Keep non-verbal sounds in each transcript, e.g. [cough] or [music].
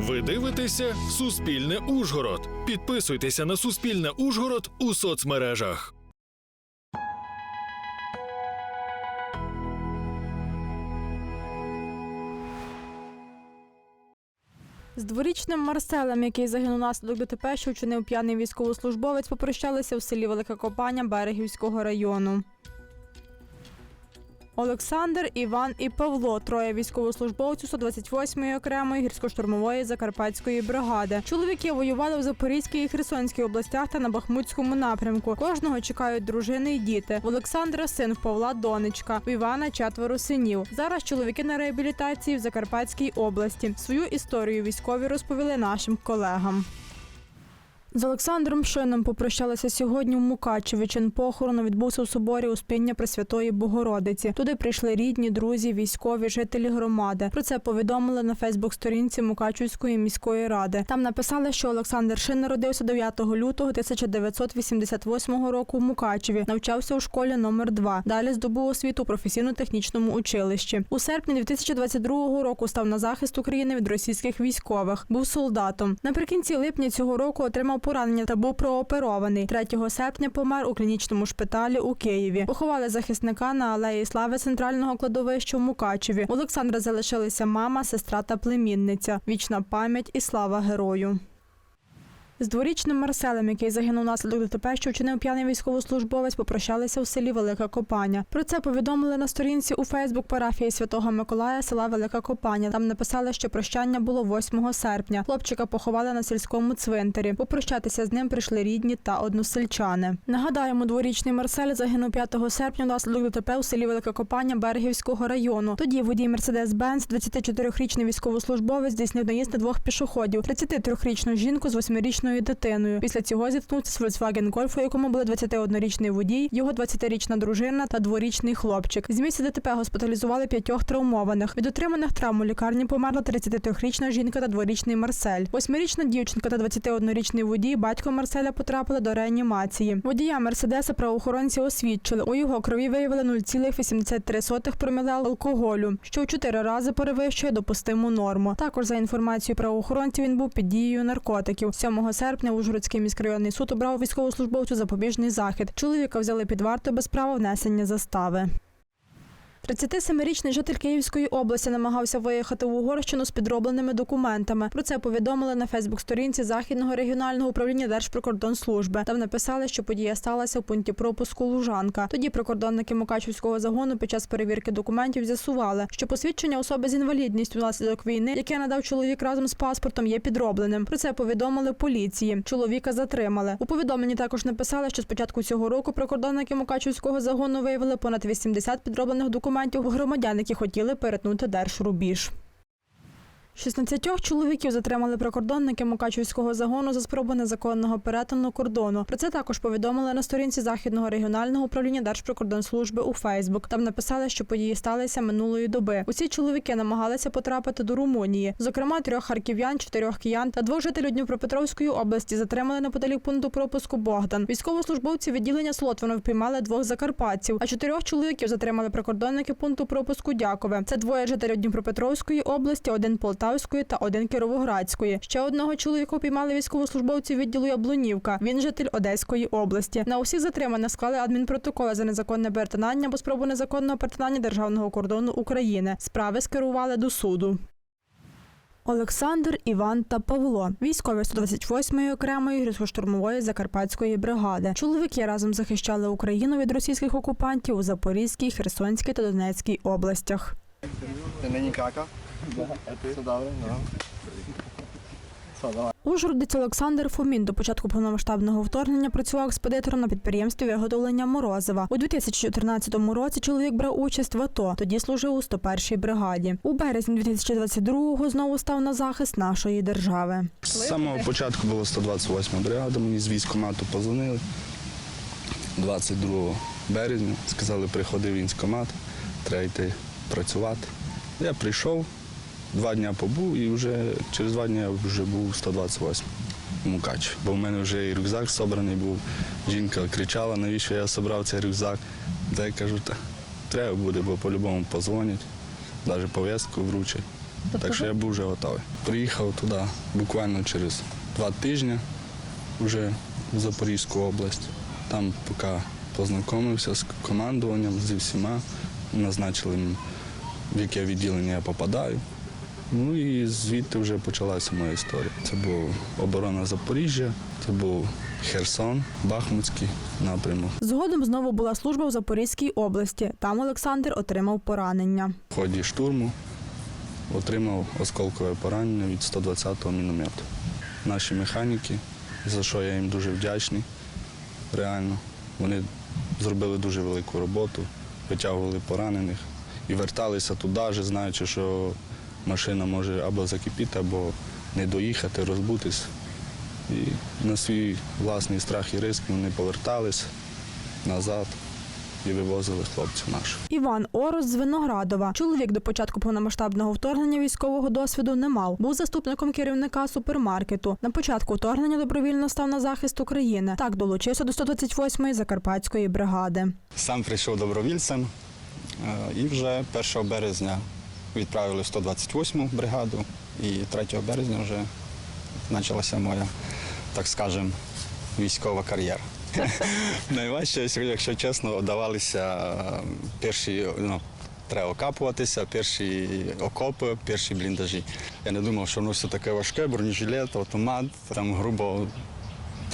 Ви дивитеся Суспільне Ужгород. Підписуйтеся на Суспільне Ужгород у соцмережах. З дворічним Марселем, який загинув наслідок ДТП, що вчинив п'яний військовослужбовець, попрощалися в селі Велика Копаня Берегівського району. Олександр, Іван і Павло троє військовослужбовців 128-ї окремої гірсько-штурмової закарпатської бригади. Чоловіки воювали в Запорізькій і Херсонській областях та на Бахмутському напрямку. Кожного чекають дружини і діти. В Олександра син в Павла донечка. У Івана четверо синів. Зараз чоловіки на реабілітації в Закарпатській області. Свою історію військові розповіли нашим колегам. З Олександром Шином попрощалися сьогодні в Мукачеві. Чин похорону відбувся у соборі Успіння Пресвятої Богородиці. Туди прийшли рідні, друзі, військові, жителі громади. Про це повідомили на Фейсбук-сторінці Мукачівської міської ради. Там написали, що Олександр Шин народився 9 лютого 1988 року в Мукачеві. Навчався у школі номер 2 Далі здобув освіту у професійно-технічному училищі. У серпні 2022 року став на захист України від російських військових. Був солдатом. Наприкінці липня цього року отримав поранення та був прооперований. 3 серпня помер у клінічному шпиталі у Києві. Поховали захисника на алеї слави центрального кладовища в Мукачеві. Олександра залишилися мама, сестра та племінниця. Вічна пам'ять і слава герою. З дворічним Марселем, який загинув наслідок ДТП, що вчинив п'яний військовослужбовець, попрощалися у селі Велика Копаня. Про це повідомили на сторінці у Фейсбук парафії Святого Миколая села Велика Копаня. Там написали, що прощання було 8 серпня. Хлопчика поховали на сільському цвинтарі. Попрощатися з ним прийшли рідні та односельчани. Нагадаємо, дворічний Марсель загинув 5 серпня внаслідок ДТП у селі Велика Копаня Берегівського району. Тоді водій Мерседес-Бенц, 24-річний військовослужбовець, здійснив наїзд на двох пішоходів: 33-річну жінку з 8-річною дитиною. Після цього зіткнувся з Volkswagen Golf, у якому були 21-річний водій, його 20-річна дружина та дворічний хлопчик. З місця ДТП госпіталізували п'ятьох травмованих. Від отриманих травм у лікарні померла 33-річна жінка та дворічний Марсель. Восьмирічна дівчинка та 21-річний водій, батько Марселя, потрапили до реанімації. Водія Мерседеса правоохоронці освідчили. У його крові виявили 0,83 проміле алкоголю, що у чотири рази перевищує допустиму норму. Також за інформацією правоохоронців він був під дією наркотиків. 7 серпня Ужгородський міськрайонний суд обрав військовослужбовцю запобіжний захід. Чоловіка взяли під варту без права внесення застави. 37-річний житель Київської області намагався виїхати в Угорщину з підробленими документами. Про це повідомили на Фейсбук-сторінці Західного регіонального управління Держприкордонслужби. Там написали, що подія сталася в пункті пропуску Лужанка. Тоді прикордонники Мукачівського загону під час перевірки документів з'ясували, що посвідчення особи з інвалідністю внаслідок війни, яке надав чоловік разом з паспортом, є підробленим. Про це повідомили поліції. Чоловіка затримали. У повідомленні також написали, що з початку цього року прикордонники Мукачівського загону виявили понад 80 підроблених документів у громадян, які хотіли перетнути держрубіж. 16 чоловіків затримали прикордонники Мукачівського загону за спробу незаконного перетину кордону. Про це також повідомили на сторінці Західного регіонального управління Держприкордонслужби у Фейсбук. Там написали, що події сталися минулої доби. Усі чоловіки намагалися потрапити до Румунії. Зокрема, трьох харків'ян, чотирьох киян та двох жителів Дніпропетровської області затримали неподалік пункту пропуску Богдан. Військовослужбовці відділення Слотвино впіймали двох закарпатців, а чотирьох чоловіків затримали прикордонники пункту пропуску Дякове. Це двоє жителів Дніпропетровської області, один Полтавської та один Кіровоградської. Ще одного чоловіка піймали військовослужбовці відділу Яблунівка. Він житель Одеської області. На усіх затриманих склали адмінпротоколи за незаконне перетинання або спробу незаконного перетинання державного кордону України. Справи скерували до суду. Олександр, Іван та Павло, військові 128-ї окремої гірсько-штурмової закарпатської бригади. Чоловіки разом захищали Україну від російських окупантів у Запорізькій, Херсонській та Донецькій областях. Ти нині кака? Все добре. Ужгородець Олександр Фомін до початку повномасштабного вторгнення працював експедитором на підприємстві виготовлення морозива. У 2014 році чоловік брав участь в АТО. Тоді служив у 101-й бригаді. У березні 2022-го знову став на захист нашої держави. З самого початку була 128 бригада, мені з військкомату позвонили 22 березня, сказали, приходи в військкомат, треба йти працювати. Я прийшов, два дні побув і вже через два дні я вже був 128 у Мукачеві. Бо в мене вже і рюкзак собраний був. Жінка кричала, навіщо я зібрав цей рюкзак. Та я кажу, та треба буде, бо по-любому позвонять, навіть пов'язку вручать. Так що я був вже готовий. Приїхав туди буквально через два тижні, вже в Запорізьку область. Там поки познайомився з командуванням, зі всіма, назначили, в яке відділення я попадаю. Ну і звідти вже почалася моя історія. Це була оборона Запоріжжя, це був Херсон, Бахмутський напрямок. Згодом знову була служба в Запорізькій області. Там Олександр отримав поранення. В ході штурму отримав осколкове поранення від 120-го міномету. Наші механіки, за що я їм дуже вдячний, реально. Вони зробили дуже велику роботу, витягували поранених і верталися туди, знаючи, що машина може або закипіти, або не доїхати, розбутись. І на свій власний страх і риск вони повертались назад і вивозили хлопців наших. Іван Орос з Виноградова. Чоловік до початку повномасштабного вторгнення військового досвіду не мав. Був заступником керівника супермаркету. На початку вторгнення добровільно став на захист України. Так долучився до 128-ї закарпатської бригади. Сам прийшов добровільцем е, і вже 1 березня відправили в 128-му бригаду, і 3 березня вже почалася моя, так скажемо, військова кар'єра. [laughs] Найважче, якщо чесно, давалися е, перші, ну, треба окапуватися, перші окопи, перші бліндажі. Я не думав, що воно все таке важке, бронежилет, автомат, там грубо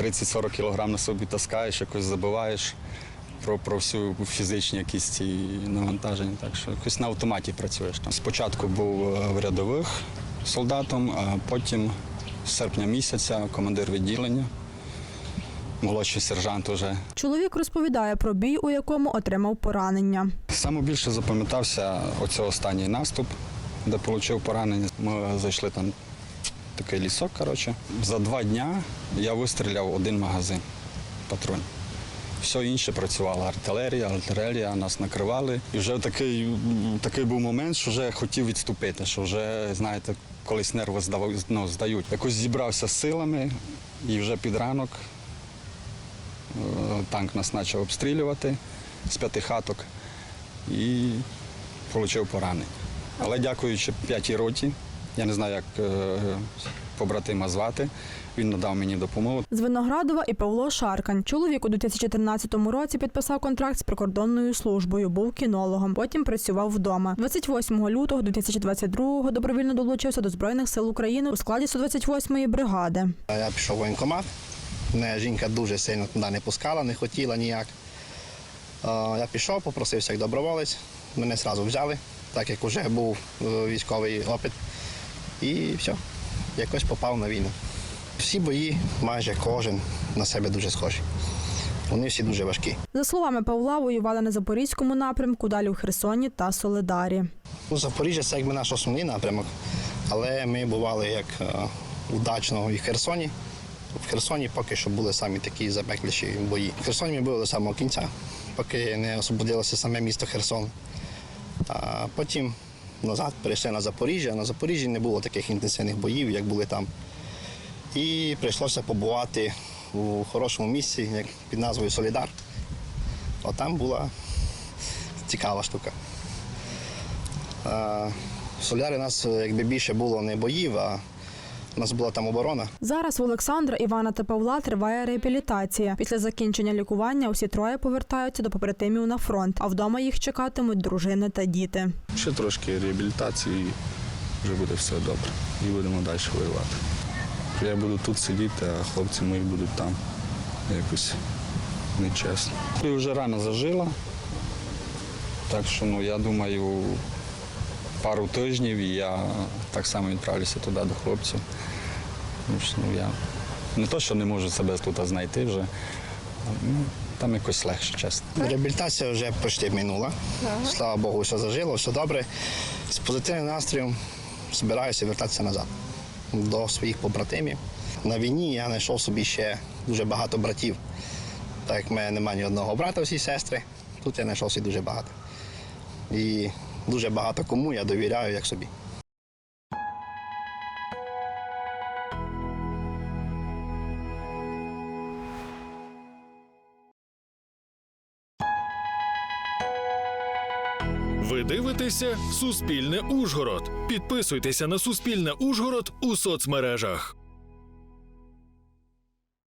30-40 кілограм на собі таскаєш, якось забиваєш про, про всю фізичні якісь ці навантаження. Так що якось на автоматі працюєш там. Спочатку був е, в рядових солдатом, а потім з серпня місяця командир відділення, молодший сержант вже. Чоловік розповідає про бій, у якому отримав поранення. Саме більше запам'ятався оцей останній наступ, де отримав поранення. Ми зайшли там такий лісок. Коротше. За два дня я вистріляв один магазин патронів. Все інше працювала артилерія, артилерія, нас накривали. І вже такий, такий був момент, що вже хотів відступити, що вже, знаєте, колись нерви здав- ну, здають. Якось зібрався з силами і вже під ранок е, танк нас почав обстрілювати з п'яти хаток і отримав поранення. Але дякуючи п'ятій роті, я не знаю, як е, побратима звати, він надав мені допомогу. З Виноградова і Павло Шаркань. Чоловік у 2013 році підписав контракт з прикордонною службою, був кінологом. Потім працював вдома. 28 лютого 2022-го добровільно долучився до збройних сил України у складі 128-ї бригади. Я пішов в воєнкомат. Мене жінка дуже сильно туди не пускала, не хотіла ніяк. Я пішов, попросився як доброволець. Мене одразу взяли, так як вже був е, військовий опит. І все, якось попав на війну. Всі бої, майже кожен на себе дуже схожі. Вони всі дуже важкі. За словами Павла, воювали на запорізькому напрямку, далі в Херсоні та Соледарі. Ну, Запоріжжя це якби наш основний напрямок, але ми бували як е, удачно і в Херсоні. В Херсоні поки що були самі такі запекліші бої. В Херсоні ми були до самого кінця, поки не освободилося саме місто Херсон. А потім назад перейшли на Запоріжжя. На Запоріжжі не було таких інтенсивних боїв, як були там. І прийшлося побувати у хорошому місці, як під назвою Солідар. От там була цікава штука. А, В Солідарі нас е, якби більше було не боїв, а у нас була там оборона. Зараз у Олександра, Івана та Павла триває реабілітація. Після закінчення лікування усі троє повертаються до побратимів на фронт, а вдома їх чекатимуть дружини та діти. Ще трошки реабілітації, і вже буде все добре. І будемо далі воювати. Я буду тут сидіти, а хлопці мої будуть там. Якось нечесно. І вже рано зажила. Так що ну, я думаю, пару тижнів і я так само відправлюся туди до хлопців. Тому що, ну, я не то, що не можу себе тут знайти вже. Ну, там якось легше, чесно. Реабілітація вже почти минула. Слава Богу, все зажило, все добре. З позитивним настроєм збираюся вертатися назад до своїх побратимів. На війні я знайшов собі ще дуже багато братів. Так як в мене немає ні одного брата, всі сестри, тут я знайшов собі дуже багато. І дуже багато кому я довіряю як собі. Ви дивитесь дивишся Суспільне Ужгород. Підписуйтеся на Суспільне Ужгород у соцмережах.